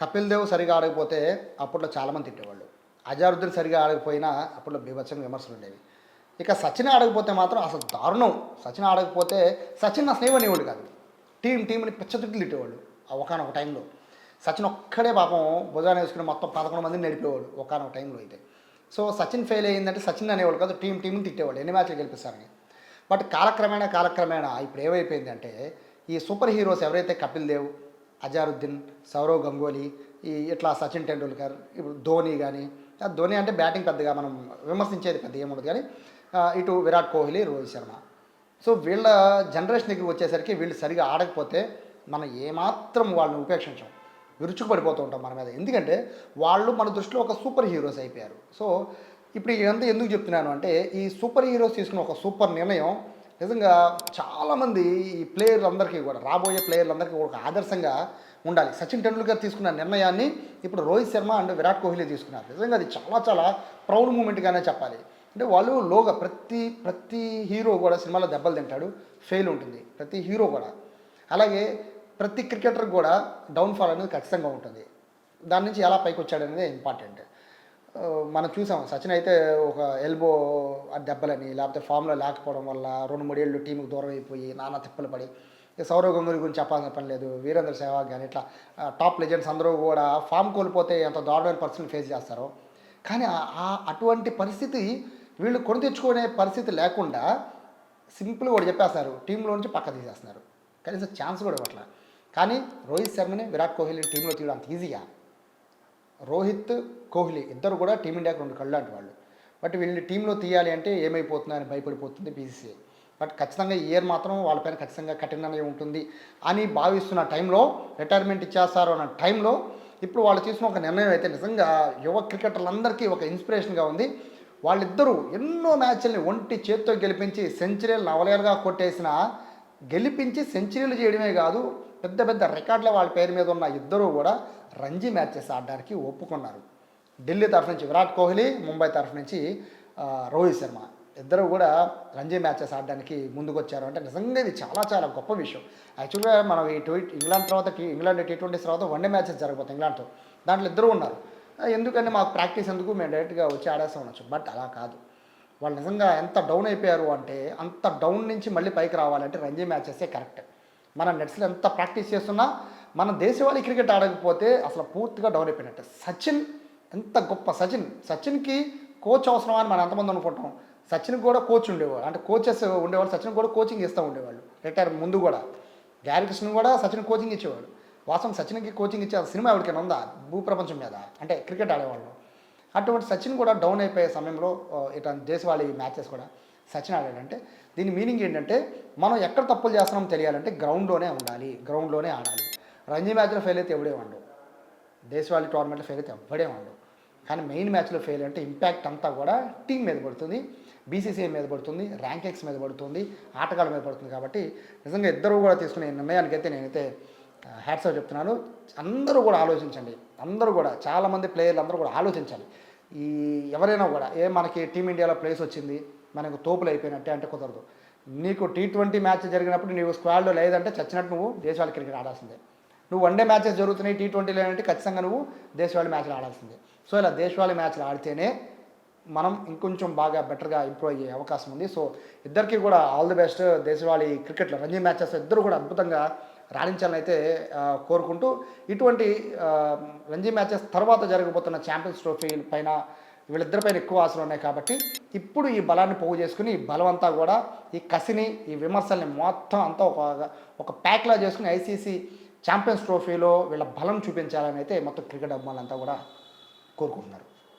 కపిల్ దేవ్ సరిగా ఆడకపోతే అప్పట్లో చాలామంది తిట్టేవాళ్ళు. అజారుద్దీన్ సరిగా ఆడకపోయినా అప్పట్లో బీభత్సంగా విమర్శలు ఉండేవి. ఇక సచిన్ ఆడకపోతే మాత్రం అసలు దారుణం. సచిన్ ఆడకపోతే సచిన్ నా స్నేహనేవాడు కాదు. టీం టీంని పిచ్చతిట్లు తిట్టేవాళ్ళు ఆ ఒకనొక టైంలో. సచిన్ ఒక్కడే పాపం భుజాన్ని వేసుకుని మొత్తం పదకొండు మందిని నడిపేవాడు ఒకనొక టైంలో అయితే. సో సచిన్ ఫెయిల్ అయ్యిందంటే సచిన్ అనేవాళ్ళు కాదు టీం టీంని తిట్టేవాళ్ళు ఎన్ని మ్యాచ్లు గెలిపిస్తారని. బట్ కాలక్రమేణా కాలక్రమేణా ఇప్పుడు ఏమైపోయిందంటే ఈ సూపర్ హీరోస్ ఎవరైతే కపిల్ దేవ్ అజారుద్దీన్ సౌరవ్ గంగోలీ ఈ ఇట్లా సచిన్ టెండూల్కర్ ఇప్పుడు ధోని కానీ ధోని అంటే బ్యాటింగ్ పెద్దగా మనం విమర్శించేది పెద్ద ఏముండదు కానీ ఇటు విరాట్ కోహ్లీ రోహిత్ శర్మ. సో వీళ్ళ జనరేషన్ దగ్గరికి వచ్చేసరికి వీళ్ళు సరిగా ఆడకపోతే మనం ఏమాత్రం వాళ్ళని ఉపేక్షించాం. విరుచుకుపడిపోతూ ఉంటాం మన మీద. ఎందుకంటే వాళ్ళు మన దృష్టిలో ఒక సూపర్ హీరోస్ అయిపోయారు. సో ఇప్పుడు ఇదంతా ఎందుకు చెప్తున్నాను అంటే ఈ సూపర్ హీరోస్ తీసుకున్న ఒక సూపర్ నిర్ణయం నిజంగా చాలామంది ఈ ప్లేయర్లందరికీ కూడా రాబోయే ప్లేయర్లందరికీ ఒక ఆదర్శంగా ఉండాలి. సచిన్ టెండూల్కర్ తీసుకున్న నిర్ణయాన్ని ఇప్పుడు రోహిత్ శర్మ అండ్ విరాట్ కోహ్లీ తీసుకున్నారు. నిజంగా అది చాలా చాలా ప్రౌడ్ మూమెంట్గానే చెప్పాలి. అంటే వాళ్ళు లోగా ప్రతి ప్రతి హీరో కూడా సినిమాలో దెబ్బలు తింటాడు ఫెయిల్ ఉంటుంది. ప్రతి హీరో కూడా. అలాగే ప్రతి క్రికెటర్ కూడా డౌన్ఫాల్ అనేది ఖచ్చితంగా ఉంటుంది. దాని నుంచి ఎలా పైకి వచ్చాడనేది ఇంపార్టెంట్ మనం చూసాం. సచిన్ అయితే ఒక ఎల్బో దెబ్బలని లేకపోతే ఫామ్లో లేకపోవడం వల్ల రెండు మూడేళ్ళు టీంకి దూరం అయిపోయి నానా తిప్పలు పడి సౌరవ్ గంగూలీ గురించి చెప్పాల్సిన పని లేదు. వీరేంద్ర సెహ్వాగ్ కానీ ఇట్లా టాప్ లెజెండ్స్ అందరూ కూడా ఫామ్ కోల్పోతే ఎంత దారుణమైన పరిస్థితులు ఫేస్ చేస్తారో. కానీ ఆ- అటువంటి పరిస్థితి వీళ్ళు కొని తెచ్చుకునే పరిస్థితి లేకుండా సింపుల్గా కూడా చెప్పేస్తారు. టీంలో నుంచి పక్క తీసేస్తున్నారు. కనీసం ఛాన్స్ కూడా ఇవ్వట్లేదు కానీ రోహిత్ శర్మని విరాట్ కోహ్లీని టీంలో తీయడం అంత ఈజీగా రోహిత్ కోహ్లీ ఇద్దరు కూడా టీమిండియాకి రెండు కళ్ళు లాంటి వాళ్ళు. బట్ వీళ్ళని టీంలో తీయాలి అంటే ఏమైపోతుందని భయపడిపోతుంది బీసీసీఐ బట్ ఖచ్చితంగా ఈ ఇయర్ మాత్రం వాళ్ళపైన ఖచ్చితంగా కఠినమే ఉంటుంది అని భావిస్తున్న టైంలో రిటైర్మెంట్ ఇచ్చేస్తారు అన్న టైంలో ఇప్పుడు వాళ్ళు తీసుకున్న ఒక నిర్ణయం అయితే నిజంగా యువ క్రికెటర్లందరికీ ఒక ఇన్స్పిరేషన్గా ఉంది. వాళ్ళిద్దరూ ఎన్నో మ్యాచ్ల్ని ఒంటి చేత్తో గెలిపించి సెంచరీలు నవలేరుగా కొట్టేసిన గెలిపించి సెంచరీలు చేయడమే కాదు పెద్ద పెద్ద రికార్డుల వాళ్ళ పేరు మీద ఉన్న ఇద్దరూ కూడా రంజీ మ్యాచెస్ ఆడడానికి ఒప్పుకున్నారు. ఢిల్లీ తరఫు నుంచి విరాట్ కోహ్లీ ముంబై తరఫు నుంచి రోహిత్ శర్మ. ఇద్దరు కూడా రంజీ మ్యాచెస్ ఆడడానికి ముందుకు వచ్చారు అంటే నిజంగా ఇది చాలా చాలా గొప్ప విషయం. యాక్చువల్గా మనం ఈ టీ ఇంగ్లాండ్ తర్వాత టీ ఇంగ్లాండ్ టీ ట్వంటీస్ తర్వాత వన్డే మ్యాచెస్ జరగబోతుంది ఇంగ్లాండ్తో. దాంట్లో ఇద్దరు ఉన్నారు. ఎందుకంటే మాకు ప్రాక్టీస్ ఎందుకు మేము డైరెక్ట్గా వచ్చి ఆడేస్తూ ఉండొచ్చు. బట్ అలా కాదు. వాళ్ళు నిజంగా ఎంత డౌన్ అయిపోయారు అంటే అంత డౌన్ నుంచి మళ్ళీ పైకి రావాలంటే రంజీ మ్యాచెసే కరెక్ట్. మన నెట్స్లో ఎంత ప్రాక్టీస్ చేస్తున్నా మన దేశవాళీ క్రికెట్ ఆడకపోతే అసలు పూర్తిగా డౌన్ అయిపోయినట్టు. సచిన్ ఎంత గొప్ప సచిన్. సచిన్కి కోచ్ అవసరం అని మనం ఎంతమంది అనుకుంటాం? సచిన్ కూడా కోచ్ ఉండేవాడు. అంటే కోచెస్ ఉండేవాళ్ళు సచిన్ కూడా కోచింగ్ ఇస్తూ ఉండేవాళ్ళు. రిటైర్ ముందు కూడా. గ్యారీ కృష్ణ కూడా సచిన్ కోచింగ్ ఇచ్చేవాడు. వాస్తవం సచిన్కి కోచింగ్ ఇచ్చే సినిమా ఎవరికైనా ఉందా? భూప్రపంచం మీద. అంటే క్రికెట్ ఆడేవాళ్ళు. అటువంటి సచిన్ కూడా డౌన్ అయిపోయే సమయంలో ఇటు దేశవాళీ మ్యాచెస్ కూడా. సచిన్ ఆడాడంటే దీని మీనింగ్ ఏంటంటే మనం ఎక్కడ తప్పులు చేస్తున్నామో తెలియాలంటే గ్రౌండ్లోనే ఉండాలి గ్రౌండ్లోనే ఆడాలి. రంజీ మ్యాచ్లో ఫెయిల్ అయితే ఎవడే ఉండవు దేశవాళీ టోర్నమెంట్లో ఫెయిల్ అయితే ఎవడే ఉండవు కానీ మెయిన్ మ్యాచ్లో ఫెయిల్ అంటే ఇంపాక్ట్ అంతా కూడా టీం మీద పడుతుంది బీసీసీఐ మీద పడుతుంది ర్యాంకెక్స్ మీద పడుతుంది ఆటగాళ్ళ మీద పడుతుంది కాబట్టి నిజంగా ఇద్దరు కూడా తీసుకునే నిర్ణయానికైతే నేనైతే హ్యాట్స్ చెప్తున్నాను. అందరూ కూడా ఆలోచించండి. అందరూ కూడా చాలామంది ప్లేయర్లు అందరూ కూడా ఆలోచించాలి. ఈ ఎవరైనా కూడా ఏ మనకి టీమిండియాలో ప్లేస్ వచ్చింది మనకు తోపులు అయిపోయినట్టే అంటే కుదరదు. నీకు టీ ట్వంటీ మ్యాచ్ జరిగినప్పుడు నీవు స్క్వాడ్లో లేదంటే చచ్చినట్టు నువ్వు దేశవాళి క్రికెట్ ఆడాల్సిందే. నువ్వు వన్డే మ్యాచెస్ జరుగుతున్నాయి టీ ట్వంటీ లేనంటే ఖచ్చితంగా నువ్వు దేశవాళీ మ్యాచ్లు ఆడాల్సిందే. సో ఇలా దేశవాళీ మ్యాచ్లు ఆడితేనే మనం ఇంకొంచెం బాగా బెటర్గా ఇంప్రూవ్ అయ్యే అవకాశం ఉంది. సో ఇద్దరికి కూడా ఆల్ ది బెస్ట్ దేశవాళీ క్రికెట్లో రంజీ మ్యాచెస్ ఇద్దరు కూడా అద్భుతంగా రాణించాలని అయితే కోరుకుంటూ ఇటువంటి రంజీ మ్యాచెస్ తర్వాత జరగబోతున్న ఛాంపియన్స్ ట్రోఫీ పైన వీళ్ళిద్దరిపైన ఎక్కువ ఆశలు ఉన్నాయి కాబట్టి ఇప్పుడు ఈ బలాన్ని పోగు చేసుకుని ఈ బలం అంతా కూడా ఈ కసిని ఈ విమర్శల్ని మొత్తం అంతా ఒక ఒక ప్యాక్లా చేసుకుని ఐసీసీ ఛాంపియన్స్ ట్రోఫీలో వీళ్ళ బలం చూపించాలని అయితే మొత్తం క్రికెట్ అభిమానులంతా కూడా కోరుకుంటున్నారు.